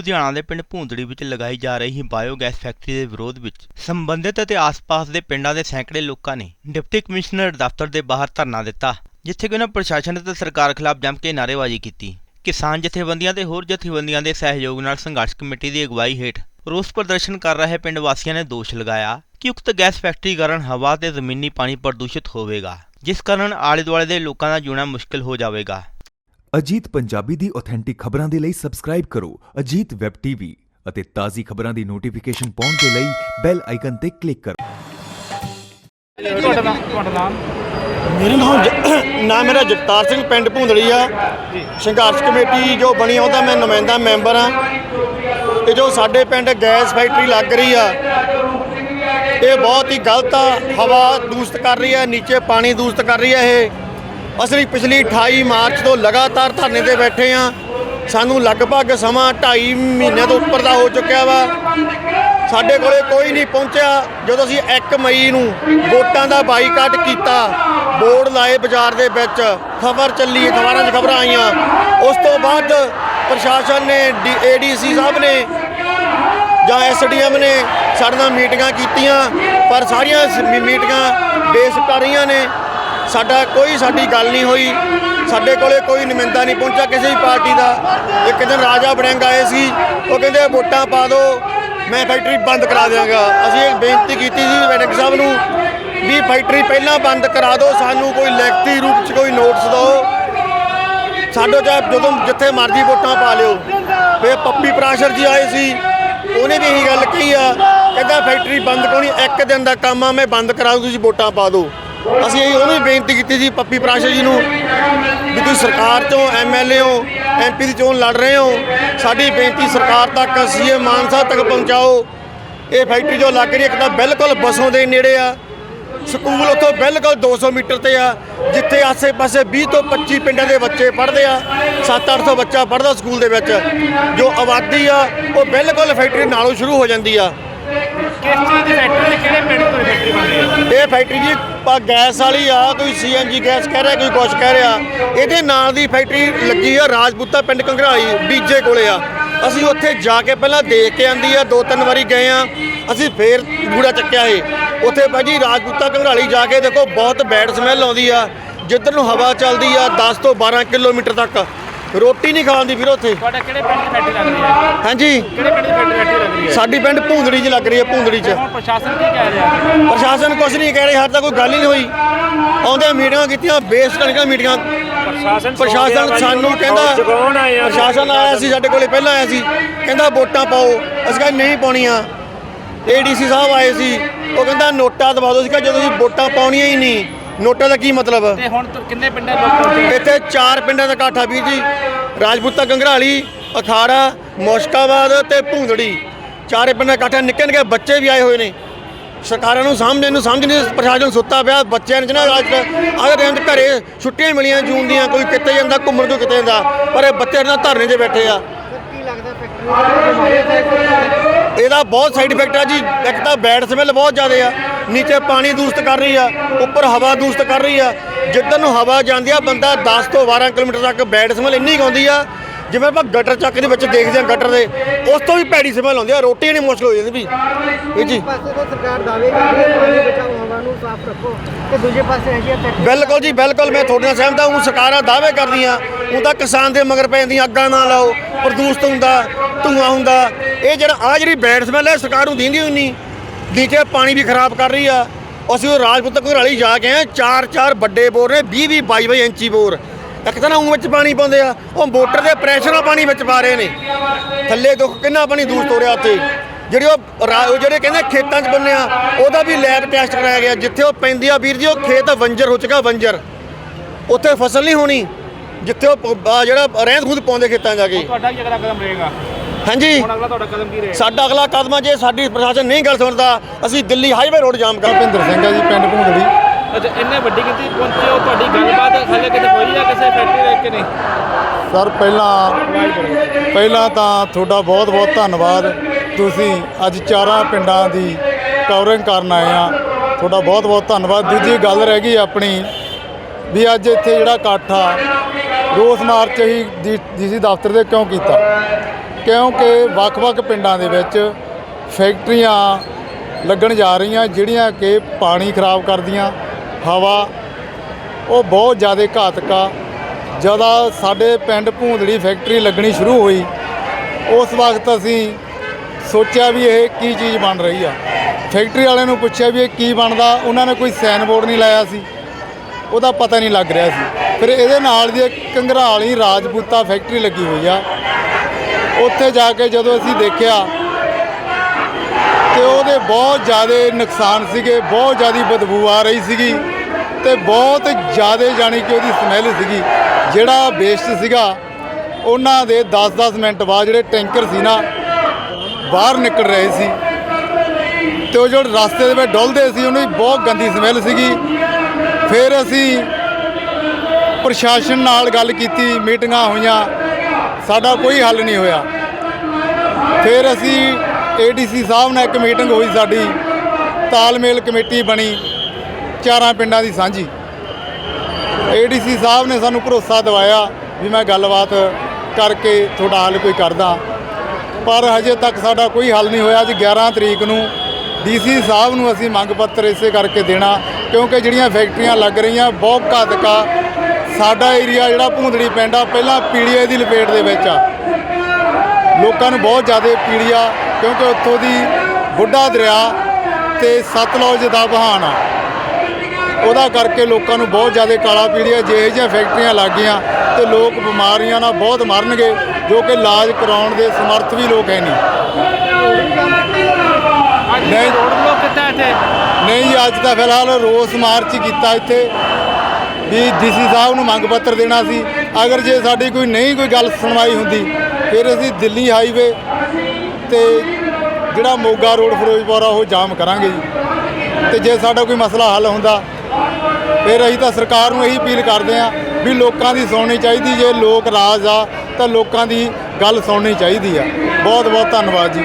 ਲੁਧਿਆਣਾ ਦੇ ਪਿੰਡ ਭੂੰਦੜੀ ਵਿੱਚ ਲਗਾਈ ਜਾ ਰਹੀ ਬਾਇਓਗੈਸ ਫੈਕਟਰੀ ਦੇ ਵਿਰੋਧ ਵਿੱਚ। ਸੰਬੰਧਿਤ ਅਤੇ ਆਸ-ਪਾਸ ਦੇ ਪਿੰਡਾਂ ਦੇ ਸੈਂਕੜੇ ਲੋਕਾਂ ਨੇ ਡਿਪਟੀ ਕਮਿਸ਼ਨਰ ਦਫ਼ਤਰ ਦੇ ਬਾਹਰ ਧਰਨਾ ਦਿੱਤਾ, ਜਿੱਥੇ ਕਿ ਉਹਨਾਂ ਪ੍ਰਸ਼ਾਸਨ ਅਤੇ ਸਰਕਾਰ ਖਿਲਾਫ ਜੰਮ ਕੇ ਨਾਅਰੇਬਾਜ਼ੀ ਕੀਤੀ। ਕਿਸਾਨ ਜਥੇਬੰਦੀਆਂ ਤੇ ਹੋਰ ਜਥੇਬੰਦੀਆਂ ਦੇ ਸਹਿਯੋਗ ਨਾਲ ਸੰਘਰਸ਼ ਕਮੇਟੀ ਦੀ ਅਗਵਾਈ ਹੇਠ ਰੋਸ ਪ੍ਰਦਰਸ਼ਨ ਕਰ ਰਹੇ ਪਿੰਡ ਵਾਸੀਆਂ ਨੇ ਦੋਸ਼ ਲਗਾਇਆ ਕਿ ਉਕਤ ਗੈਸ ਫੈਕਟਰੀ ਕਾਰਨ ਹਵਾ ਤੇ ਜ਼ਮੀਨੀ ਪਾਣੀ ਪ੍ਰਦੂਸ਼ਿਤ ਹੋਵੇਗਾ, ਜਿਸ ਕਾਰਨ ਆਲੇ-ਦੁਆਲੇ ਦੇ ਲੋਕਾਂ ਦਾ ਜਿਉਣਾ ਮੁਸ਼ਕਲ ਹੋ ਜਾਵੇਗਾ। ਅਜੀਤ ਪੰਜਾਬੀ ਦੀ ਆਥੈਂਟਿਕ ਖਬਰਾਂ ਦੇ ਲਈ ਸਬਸਕ੍ਰਾਈਬ ਕਰੋ ਅਜੀਤ ਵੈਬ ਟੀਵੀ ਅਤੇ ਤਾਜ਼ੀ ਖਬਰਾਂ ਦੀ ਨੋਟੀਫਿਕੇਸ਼ਨ ਪਾਉਣ ਦੇ ਲਈ ਬੈਲ ਆਈਕਨ ਤੇ ਕਲਿੱਕ ਕਰੋ। ਤੁਹਾਡਾ ਨਾਮ ਤੁਹਾਡਾ ਨਾਮ? ਮੇਰਾ ਨਾਮ ਜ- ਨਾਮ ਮੇਰਾ ਜਗਤਾਰ ਸਿੰਘ ਪਿੰਡ ਭੁੰਦੜੀ ਆ। ਸੰਘਰਸ਼ ਕਮੇਟੀ ਜੋ ਬਣੀ ਆ ਉਹਦਾ ਮੈਂ ਨੁਮਾਇੰਦਾ ਮੈਂਬਰ ਆ। ਇਹ ਜੋ ਸਾਡੇ ਪਿੰਡ ਗੈਸ ਫੈਕਟਰੀ ਲੱਗ ਰਹੀ ਆ ਇਹ ਬਹੁਤ ਹੀ ਗਲਤ ਆ। ਹਵਾ ਦੂਸ਼ਿਤ ਕਰ ਰਹੀ ਆ ਨੀਚੇ ਪਾਣੀ ਦੂਸ਼ਿਤ ਕਰ ਰਹੀ ਆ ਇਹ। ਅਸੀਂ ਪਿਛਲੀ 28 ਮਾਰਚ ਤੋਂ ਲਗਾਤਾਰ ਧਰਨੇ ਤੇ ਬੈਠੇ ਆ ਸਾਨੂੰ ਲਗਭਗ ਸਮਾਂ 2.5 ਮਹੀਨਿਆਂ ਤੋਂ ਉੱਪਰ ਦਾ ਹੋ ਚੁੱਕਿਆ ਵਾ। ਸਾਡੇ ਕੋਲੇ ਕੋਈ ਨਹੀਂ ਪਹੁੰਚਿਆ। ਜਦੋਂ ਅਸੀਂ 1 ਮਈ ਨੂੰ ਵੋਟਾਂ ਦਾ ਬਾਈਕਾਟ ਕੀਤਾ, ਬੋਰਡ ਲਾਏ ਬਾਜ਼ਾਰ ਦੇ ਵਿੱਚ। ਖਬਰ ਚੱਲੀ, ਅਖਬਾਰਾਂ 'ਚ ਖਬਰਾਂ ਆਈਆਂ। ਉਸ ਤੋਂ ਬਾਅਦ ਪ੍ਰਸ਼ਾਸਨ ਨੇ ਏਡੀਸੀ ਸਾਹਿਬ ਨੇ ਜਾਂ ਐਸਡੀਐਮ ਨੇ ਸਾਡੇ ਨਾਲ ਮੀਟਿੰਗਾਂ ਕੀਤੀਆਂ। ਪਰ ਸਾਰੀਆਂ ਮੀਟਿੰਗਾਂ ਬੇਸ ਕਰ ਰਹੀਆਂ ਨੇ। ਸਾਡਾ ਕੋਈ ਸਾਡੀ ਗੱਲ ਨਹੀਂ ਹੋਈ। ਸਾਡੇ ਕੋਲੇ ਕੋਈ ਨੁਮਾਇੰਦਾ ਨਹੀਂ ਪਹੁੰਚਿਆ ਕਿਸੇ ਵੀ ਪਾਰਟੀ ਦਾ। ਇੱਕ ਦਿਨ ਰਾਜਾ ਬੜਿੰਗ ਆਏ ਸੀ। ਉਹ ਕਹਿੰਦੇ, ਵੋਟਾਂ ਪਾ ਦਿਓ ਮੈਂ ਫੈਕਟਰੀ ਬੰਦ ਕਰਾ ਦਿਆਂਗਾ। ਅਸੀਂ ਇਹ ਬੇਨਤੀ ਕੀਤੀ ਸੀ ਬੜਿੰਗ ਸਾਹਿਬ ਨੂੰ ਵੀ ਫੈਕਟਰੀ ਪਹਿਲਾਂ ਬੰਦ ਕਰਾ ਦਿਓ ਸਾਨੂੰ ਕੋਈ ਲਿਖਤੀ ਰੂਪ 'ਚ ਕੋਈ ਨੋਟਿਸ ਦਿਓ ਸਾਡੋ ਚਾਹੇ ਜਦੋਂ ਜਿੱਥੇ ਮਰਜ਼ੀ ਵੋਟਾਂ ਪਾ ਲਿਓ। ਫਿਰ ਪੱਪੀ ਪ੍ਰਾਸ਼ਰ ਜੀ ਆਏ ਸੀ। ਉਹਨੇ ਵੀ ਇਹੀ ਗੱਲ ਕਹੀ ਆ। ਕਹਿੰਦਾ, ਫੈਕਟਰੀ ਬੰਦ ਕਰਾਉਣੀ, ਇੱਕ ਦਿਨ ਦਾ ਕੰਮ ਆ, ਮੈਂ ਬੰਦ ਕਰਾ ਦੂੰ ਤੁਸੀਂ ਵੋਟਾਂ ਪਾ ਦਿਓ ਅਸੀਂ ਇਹੀ ਉਹਨੂੰ ਵੀ ਬੇਨਤੀ ਕੀਤੀ ਸੀ ਪੱਪੀ ਪ੍ਰਾਸ਼ਰ ਜੀ ਨੂੰ ਵੀ ਤੁਸੀਂ ਸਰਕਾਰ ਚੋਂ ਐਮਐਲਏ ਹੋ ਐਮਪੀ ਦੀ ਚੋਣ ਲੜ ਰਹੇ ਹੋ, ਸਾਡੀ ਬੇਨਤੀ ਸਰਕਾਰ ਤੱਕ, ਸੀਐਮ ਮਾਨ ਸਾਹਿਬ ਤੱਕ ਪਹੁੰਚਾਓ। ਇਹ ਫੈਕਟਰੀ ਜੋ ਲੱਗ ਰਹੀ ਇੱਕ ਤਾਂ ਬਿਲਕੁਲ ਬਸੋਂ ਦੇ ਨੇੜੇ ਆ। ਸਕੂਲ ਉੱਥੋਂ ਬਿਲਕੁਲ 200 ਮੀਟਰ ਤੇ ਆ, ਜਿੱਥੇ ਆਸੇ-ਪਾਸੇ 20 ਤੋਂ 25 ਪਿੰਡਾਂ ਦੇ ਬੱਚੇ ਪੜ੍ਹਦੇ ਆ 7-800 ਬੱਚਾ ਪੜ੍ਹਦਾ ਸਕੂਲ ਦੇ ਵਿੱਚ। ਜੋ ਆਬਾਦੀ ਆ, ਉਹ ਬਿਲਕੁਲ ਫੈਕਟਰੀ ਨਾਲੋਂ ਸ਼ੁਰੂ ਹੋ ਜਾਂਦੀ ਆ। ਕਿਸ ਚੀਜ਼ ਦੀ ਫੈਕਟਰੀ ਤੇ ਕਿਹੜੇ ਪਿੰਡ ਤੋਂ ਇਹ ਫੈਕਟਰੀ ਬਣ ਰਹੀ ਹੈ? ਇਹ ਫੈਕਟਰੀ ਜੀ ਪਾ ਗੈਸ ਵਾਲੀ ਆ, ਕੋਈ ਸੀਐਨਜੀ ਗੈਸ ਕਹਿ ਰਿਹਾ, ਕੋਈ ਕੁਛ ਕਹਿ ਰਿਹਾ। ਇਹਦੇ ਨਾਲ ਦੀ ਫੈਕਟਰੀ ਲੱਗੀ ਆ, ਰਾਜਪੂਤਾ ਪਿੰਡ ਕੰਘਰਾਈ ਬੀਜੇ ਕੋਲੇ ਆ। ਅਸੀਂ ਉੱਥੇ ਜਾ ਕੇ ਪਹਿਲਾਂ ਦੇਖ ਕੇ ਆਂਦੀ ਆ ਦੋ ਤਿੰਨ ਵਾਰੀ ਗਏ ਆ। ਅਸੀਂ ਫੇਰ ਬੂੜਾ ਚੱਕਿਆ ਏ ਉੱਥੇ ਭਾਜੀ ਰਾਜਪੂਤਾ ਕੰਘਰਾਲੀ ਜਾ ਕੇ ਦੇਖੋ, ਬਹੁਤ ਬੈਡ ਸਮੈਲ ਆਉਂਦੀ ਆ। ਜਿੱਧਰ ਨੂੰ ਹਵਾ ਚੱਲਦੀ ਆ 10 ਤੋਂ 12 ਕਿਲੋਮੀਟਰ ਤੱਕ। ਰੋਟੀ ਨਹੀਂ ਖਾਂਦੀ ਵੀਰ ਉੱਥੇ। ਤੁਹਾਡਾ ਕਿਹੜੇ ਪਿੰਡ 'ਚ ਫੈਕਟਰੀ ਲੱਗ ਰਹੀ ਹੈ? ਹਾਂਜੀ। ਕਿਹੜੇ ਪਿੰਡ 'ਚ ਫੈਕਟਰੀ ਫੈਕਟਰੀ ਲੱਗ ਰਹੀ ਹੈ? ਸਾਡੀ ਪਿੰਡ ਭੂੰਦੜੀ 'ਚ ਲੱਗ ਰਹੀ ਹੈ ਭੂੰਦੜੀ 'ਚ। ਹੁਣ ਪ੍ਰਸ਼ਾਸਨ ਕੀ ਕਹਿ ਰਿਹਾ? ਪ੍ਰਸ਼ਾਸਨ ਕੁਛ ਨਹੀਂ ਕਹਿ ਰਿਹਾ ਹਰ ਤੱਕ ਕੋਈ ਗੱਲ ਹੀ ਨਹੀਂ ਹੋਈ। ਆਉਂਦੇ ਮੀਟਿੰਗਾਂ ਕੀਤੀਆਂ ਬੇਸ ਕਣਕਾਂ ਮੀਟਿੰਗਾਂ। ਪ੍ਰਸ਼ਾਸਨ ਪ੍ਰਸ਼ਾਸਨ ਸਾਨੂੰ ਕਹਿੰਦਾ ਪ੍ਰਸ਼ਾਸਨ ਆਇਆ ਸੀ ਸਾਡੇ ਕੋਲੇ ਪਹਿਲਾਂ ਆਇਆ ਸੀ। ਕਹਿੰਦਾ ਵੋਟਾਂ ਪਾਓ। ਅਸੀਂ ਕਹਿੰਦੇ ਨਹੀਂ ਪਾਉਣੀਆਂ। ਏਡੀਸੀ ਸਾਹਿਬ ਆਏ ਸੀ। ਉਹ ਕਹਿੰਦਾ ਨੋਟਾ ਦਵਾ ਦਿਓ। ਸੀ ਕਿ ਜਦੋਂ ਵੋਟਾਂ ਪਾਉਣੀਆਂ ਹੀ ਨਹੀਂ ਨੋਟਾਂ ਦਾ ਕੀ ਮਤਲਬ? ਤੇ ਹੁਣ ਤੋਂ ਕਿੰਨੇ ਪਿੰਡਾਂ ਦੇ ਲੋਕ ਪਹੁੰਚੇ? ਇੱਥੇ ਚਾਰ ਪਿੰਡਾਂ ਦਾ ਇਕੱਠਾ ਵੀਰ ਜੀ। ਰਾਜਪੂਤਾ ਗੰਗਰਾਲੀ ਅਖਾੜਾ ਮੁਸ਼ਕਾਬਾਦ ਤੇ ਭੂੰਦੜੀ। ਚਾਰੇ ਪਿੰਡਾਂ ਦਾ ਇਕੱਠਾ ਨਿੱਕੇ ਨਿੱਕੇ ਬੱਚੇ ਵੀ ਆਏ ਹੋਏ ਨੇ। ਸਰਕਾਰਾਂ ਨੂੰ ਸਮਝਣ ਨੂੰ ਸਮਝ ਨਹੀਂ ਪ੍ਰਸ਼ਾਸਨ ਸੁੱਤਾ ਪਿਆ ਬੱਚਿਆਂ ਨੂੰ ਨਾ ਅੱਜ ਅਗਰ ਦਿਨ ਘਰੇ ਛੁੱਟੀਆਂ ਮਿਲੀਆਂ ਜੂਨ ਦੀਆਂ ਕੋਈ ਕਿੱਥੇ ਜਾਂਦਾ ਘੁੰਮਣ ਕੋਈ ਕਿੱਥੇ ਜਾਂਦਾ ਪਰ ਇਹ ਬੱਚੇ ਨਾ ਧਰਨੇ 'ਤੇ ਬੈਠੇ ਆ। ਇਹਦਾ ਬਹੁਤ ਸਾਈਡ ਇਫੈਕਟ ਆ ਜੀ ਇੱਕ ਤਾਂ ਬੈਡ ਸਮੈਲ ਬਹੁਤ ਜ਼ਿਆਦਾ ਆ। ਨੀਚੇ ਪਾਣੀ ਦੂਸ਼ਿਤ ਕਰ ਰਹੀ ਆ, ਉੱਪਰ ਹਵਾ ਦੂਸ਼ਿਤ ਕਰ ਰਹੀ ਆ। ਜਿੱਧਰ ਨੂੰ ਹਵਾ ਜਾਂਦੀ ਆ, ਬੰਦਾ 10 ਤੋਂ 12 ਕਿਲੋਮੀਟਰ ਤੱਕ ਬੈਡ ਸਮੈਲ ਇੰਨੀ ਕੁ ਆਉਂਦੀ ਆ, ਜਿਵੇਂ ਆਪਾਂ ਗਟਰ ਚੱਕ ਦੇ ਵਿੱਚ ਦੇਖਦੇ ਆ ਗਟਰ ਦੇ, ਉਸ ਤੋਂ ਵੀ ਭੈੜੀ ਸਮੈਲ ਆਉਂਦੀ ਆ, ਰੋਟੀ ਨਹੀਂ ਮੁਸ਼ਕਲ ਹੋ ਜਾਂਦੀ ਵੀ। ਇਹ ਜੀ। ਸਰਕਾਰ ਦਾਅਵੇ ਕਰਦੀ ਹੈ ਪਾਣੀ ਬਚਾਓ ਹਵਾ ਨੂੰ ਸਾਫ਼ ਰੱਖੋ ਤੇ ਦੂਜੇ ਪਾਸੇ ਹੈਗੀ ਫੈਕਟਰੀ ਬਿਲਕੁਲ ਜੀ, ਬਿਲਕੁਲ, ਮੈਂ ਤੁਹਾਡੇ ਨਾਲ ਸਹਿਮਤ ਹਾਂ ਉਹ ਸਰਕਾਰਾਂ ਦਾਅਵੇ ਕਰਦੀਆਂ, ਉਹ ਤਾਂ ਕਿਸਾਨ ਦੇ ਮਗਰ ਪੈ ਜਾਂਦੀਆਂ, ਅੱਗਾਂ ਨਾ ਲਾਓ ਪ੍ਰਦੂਸ਼ਿਤ ਹੁੰਦਾ, ਧੂਆਂ ਹੁੰਦਾ। ਇਹ ਜਿਹੜਾ ਆ ਜਿਹੜੀ ਬੈਡ ਸਮੈਲ ਹੈ, ਸਰਕਾਰ ਨੂੰ ਦਿੰਦੀ ਹੋਈ ਨਹੀਂ। ਨੀਚੇ ਪਾਣੀ ਵੀ ਖਰਾਬ ਕਰ ਰਹੀ ਆ। ਅਸੀਂ ਉਹ ਰਾਜਪੂਤ ਘਰਾਲੀ ਜਾ ਕੇ ਆਏ। ਚਾਰ ਚਾਰ ਵੱਡੇ ਬੋਰ ਨੇ 20 20 22 22 ਇੰਚੀ ਬੋਰ। ਇੱਕ ਤਾਂ ਨਾ ਉਂ ਵਿੱਚ ਪਾਣੀ ਪਾਉਂਦੇ ਆ। ਉਹ ਮੋਟਰ ਦੇ ਪ੍ਰੈਸ਼ਰ ਨਾਲ ਪਾਣੀ ਵਿੱਚ ਪਾ ਰਹੇ ਨੇ। ਥੱਲੇ ਦੁੱਖ ਕਿੰਨਾ ਪਾਣੀ ਦੂਰ ਹੋ ਰਿਹਾ ਉੱਥੇ। ਜਿਹੜੇ ਉਹ ਰਾ- ਜਿਹੜੇ ਕਹਿੰਦੇ ਖੇਤਾਂ 'ਚ ਬੰਨਿਆ ਉਹਦਾ ਵੀ ਲੈਬ ਟੈਸਟ ਕਰਾਇਆ ਗਿਆ। ਜਿੱਥੇ ਉਹ ਪੈਂਦੀ ਆ ਵੀਰ ਜੀ, ਉਹ ਖੇਤ ਵੰਜਰ ਹੋ ਚੁੱਕਾ, ਵੰਜਰ। ਉੱਥੇ ਫਸਲ ਨਹੀਂ ਹੋਣੀ। ਜਿੱਥੇ ਉਹ ਜਿਹੜਾ ਰਹਿੰਦ ਖੂਦ ਪਾਉਂਦੇ ਖੇਤਾਂ 'ਚ ਜਾ ਕੇ। ਤੁਹਾਡਾ ਕੀ ਅਗਲਾ ਕਦਮ ਰਹੇਗਾ। ਹਾਂਜੀ। ਹੁਣ ਅਗਲਾ ਤੁਹਾਡਾ ਕਦਮ ਕੀ ਰਹੇਗਾ? ਸਾਡਾ ਅਗਲਾ ਕਦਮ ਆ ਜੇ ਸਾਡੀ ਪ੍ਰਸ਼ਾਸਨ ਨਹੀਂ ਗੱਲ ਸੁਣਦਾ ਅਸੀਂ ਦਿੱਲੀ ਹਾਈਵੇ ਰੋਡ ਜਾਮ ਕਰ ਭਿੰਦਰ ਸਿੰਘ ਹੈ ਜੀ ਪਿੰਡ ਭੁੰਦੜੀ ਅੱਛਾ ਇੰਨੇ ਵੱਡੀ ਗਿਣਤੀ ਪਹੁੰਚੇ ਹੋ ਤੁਹਾਡੀ ਗੱਲਬਾਤ ਹਾਲੇ ਕਿਤੇ ਹੋਈ ਆ ਕਿਸੇ ਫੈਕਟਰੀ ਵਿੱਚ ਕਿ ਨਹੀਂ? ਸਰ ਪਹਿਲਾਂ ਪਹਿਲਾਂ ਤਾਂ ਤੁਹਾਡਾ ਬਹੁਤ ਬਹੁਤ ਧੰਨਵਾਦ। ਤੁਸੀਂ ਅੱਜ ਚਾਰਾਂ ਪਿੰਡਾਂ ਦੀ ਕਵਰਿੰਗ ਕਰਨ ਆਏ ਆ। ਤੁਹਾਡਾ ਬਹੁਤ ਬਹੁਤ ਧੰਨਵਾਦ। ਦੂਜੀ ਗੱਲ ਰਹਿ ਗਈ ਆਪਣੀ ਵੀ ਅੱਜ ਇੱਥੇ ਜਿਹੜਾ ਇਕੱਠ ਆ ਰੋਸ ਮਾਰਚ ਹੀ ਡੀਸੀ ਦਫ਼ਤਰ ਦੇ ਕਿਉਂ ਕੀਤਾ? ਕਿਉਂਕਿ ਵੱਖ-ਵੱਖ ਪਿੰਡਾਂ ਦੇ ਵਿੱਚ ਫੈਕਟਰੀਆਂ ਲੱਗਣ ਜਾ ਰਹੀਆਂ, ਜਿਹੜੀਆਂ ਕਿ ਪਾਣੀ ਖਰਾਬ ਕਰਦੀਆਂ, ਹਵਾ ਉਹ ਬਹੁਤ ਜ਼ਿਆਦਾ ਘਾਤਕ ਆ। ਜਦੋਂ ਸਾਡੇ ਪਿੰਡ ਭੂੰਦੜੀ ਫੈਕਟਰੀ ਲੱਗਣੀ ਸ਼ੁਰੂ ਹੋਈ, ਉਸ ਵਕਤ ਅਸੀਂ ਸੋਚਿਆ ਵੀ ਇਹ ਕੀ ਚੀਜ਼ ਬਣ ਰਹੀ ਆ। ਫੈਕਟਰੀ ਵਾਲਿਆਂ ਨੂੰ ਪੁੱਛਿਆ ਵੀ ਇਹ ਕੀ ਬਣਦਾ, ਉਹਨਾਂ ਨੇ ਕੋਈ ਸਾਈਨ ਬੋਰਡ ਨਹੀਂ ਲਾਇਆ ਸੀ। ਉਹਦਾ ਪਤਾ ਨਹੀਂ ਲੱਗ ਰਿਹਾ ਸੀ। ਫਿਰ ਇਹਦੇ ਨਾਲ ਦੀ ਇੱਕ ਕੰਗਰਾਲੀ ਰਾਜਪੂਤਾ ਫੈਕਟਰੀ ਲੱਗੀ ਹੋਈ ਆ। ਉੱਥੇ ਜਾ ਕੇ ਜਦੋਂ ਅਸੀਂ ਦੇਖਿਆ ਤੇ ਉਹਦੇ ਬਹੁਤ ਜ਼ਿਆਦਾ ਨੁਕਸਾਨ ਸੀਗੇ, ਬਹੁਤ ਜ਼ਿਆਦਾ ਬਦਬੂ ਆ ਰਹੀ ਸੀਗੀ ਤੇ ਬਹੁਤ ਜ਼ਿਆਦਾ ਜਾਣੀ ਕਿ ਉਹਦੀ ਸਮੈਲ ਸੀਗੀ। ਜਿਹੜਾ ਵੇਸਟ ਸੀਗਾ, ਉਹਨਾਂ ਦੇ 10-10 ਮਿੰਟ ਬਾਅਦ ਜਿਹੜੇ ਟੈਂਕਰ ਸੀ ਨਾ, ਬਾਹਰ ਨਿਕਲ ਰਹੇ ਸੀ। ਤੇ ਉਹ ਜਿਹੜੇ ਰਸਤੇ ਦੇ ਵਿੱਚ ਡੁੱਲਦੇ ਸੀ, ਉਹਨੂੰ ਵੀ ਬਹੁਤ ਗੰਦੀ ਸਮੈਲ ਸੀਗੀ। ਫਿਰ ਅਸੀਂ ਪ੍ਰਸ਼ਾਸਨ ਨਾਲ ਗੱਲ ਕੀਤੀ, ਮੀਟਿੰਗਾਂ ਹੋਈਆਂ। ਸਾਡਾ ਕੋਈ ਹੱਲ ਨਹੀਂ ਹੋਇਆ। ਫਿਰ ਅਸੀਂ ਏਡੀਸੀ ਸਾਹਿਬ ਨਾਲ ਇੱਕ ਮੀਟਿੰਗ ਹੋਈ ਸਾਡੀ। ਤਾਲਮੇਲ ਕਮੇਟੀ ਬਣੀ, ਚਾਰਾਂ ਪਿੰਡਾਂ ਦੀ ਸਾਂਝੀ। ਏਡੀਸੀ ਸਾਹਿਬ ਨੇ ਸਾਨੂੰ ਭਰੋਸਾ ਦਿਵਾਇਆ ਵੀ ਮੈਂ ਗੱਲਬਾਤ ਕਰਕੇ ਤੁਹਾਡਾ ਹੱਲ ਕੋਈ ਕਰਦਾ। ਪਰ ਹਜੇ ਤੱਕ ਸਾਡਾ ਕੋਈ ਹੱਲ ਨਹੀਂ ਹੋਇਆ। ਅੱਜ 11 ਤਰੀਕ ਨੂੰ ਡੀਸੀ ਸਾਹਿਬ ਨੂੰ ਅਸੀਂ ਮੰਗ ਪੱਤਰ ਇਸੇ ਕਰਕੇ ਦੇਣਾ, ਕਿਉਂਕਿ ਜਿਹੜੀਆਂ ਫੈਕਟਰੀਆਂ ਲੱਗ ਰਹੀਆਂ, ਬਹੁਤ ਘਾਤਕਾ ਸਾਡਾ ਏਰੀਆ ਜਿਹੜਾ ਭੂੰਦੜੀ ਪਿੰਡ ਆ ਪਹਿਲਾਂ ਪੀੜੀਏ ਦੀ ਲਪੇਟ ਦੇ ਵਿੱਚ ਆ। ਲੋਕਾਂ ਨੂੰ ਬਹੁਤ ਜ਼ਿਆਦਾ ਪੀੜੀ ਆ ਕਿਉਂਕਿ ਉੱਥੋਂ ਦੀ ਬੁੱਢਾ ਦਰਿਆ ਤੇ ਸਤਲੁਜ ਦਾ ਵਹਾਣ ਆ। ਉਹਦਾ ਕਰਕੇ ਲੋਕਾਂ ਨੂੰ ਬਹੁਤ ਜ਼ਿਆਦਾ ਕਾਲਾ ਪੀੜੀ ਆ ਜੇ ਇਹ ਜਿਹੀਆਂ ਫੈਕਟਰੀਆਂ ਲੱਗ ਗਈਆਂ ਤੇ ਲੋਕ ਬਿਮਾਰੀਆਂ ਨਾਲ ਬਹੁਤ ਮਰਨਗੇ ਜੋ ਕਿ ਇਲਾਜ ਕਰਾਉਣ ਦੇ ਸਮਰਥ ਵੀ ਲੋਕ ਹੈ ਨਹੀਂ। ਨਹੀਂ। ਅੱਜ ਤਾਂ ਫਿਲਹਾਲ ਰੋਸ ਮਾਰਚ ਕੀਤਾ ਇੱਥੇ। ਵੀ ਡੀਸੀ ਸਾਹਿਬ ਨੂੰ ਮੰਗ ਪੱਤਰ ਦੇਣਾ ਸੀ। ਅਗਰ ਜੇ ਸਾਡੀ ਕੋਈ ਨਹੀਂ ਕੋਈ ਗੱਲ ਸੁਣਵਾਈ ਹੁੰਦੀ, ਫਿਰ ਅਸੀਂ ਦਿੱਲੀ ਹਾਈਵੇ ਤੇ ਜਿਹੜਾ ਮੋਗਾ ਰੋਡ ਫਿਰੋਜ਼ਪੁਰ ਆ, ਉਹ ਜਾਮ ਕਰਾਂਗੇ ਜੀ। ਤੇ ਜੇ ਸਾਡਾ ਕੋਈ ਮਸਲਾ ਹੱਲ ਹੁੰਦਾ, ਫਿਰ ਅਸੀਂ ਤਾਂ ਸਰਕਾਰ ਨੂੰ ਇਹੀ ਅਪੀਲ ਕਰਦੇ ਹਾਂ ਵੀ ਲੋਕਾਂ ਦੀ ਸੁਣਨੀ ਚਾਹੀਦੀ, ਜੇ ਲੋਕ ਰਾਜ ਆ, ਤਾਂ ਲੋਕਾਂ ਦੀ ਗੱਲ ਸੁਣਨੀ ਚਾਹੀਦੀ ਆ। ਬਹੁਤ ਬਹੁਤ ਧੰਨਵਾਦ ਜੀ।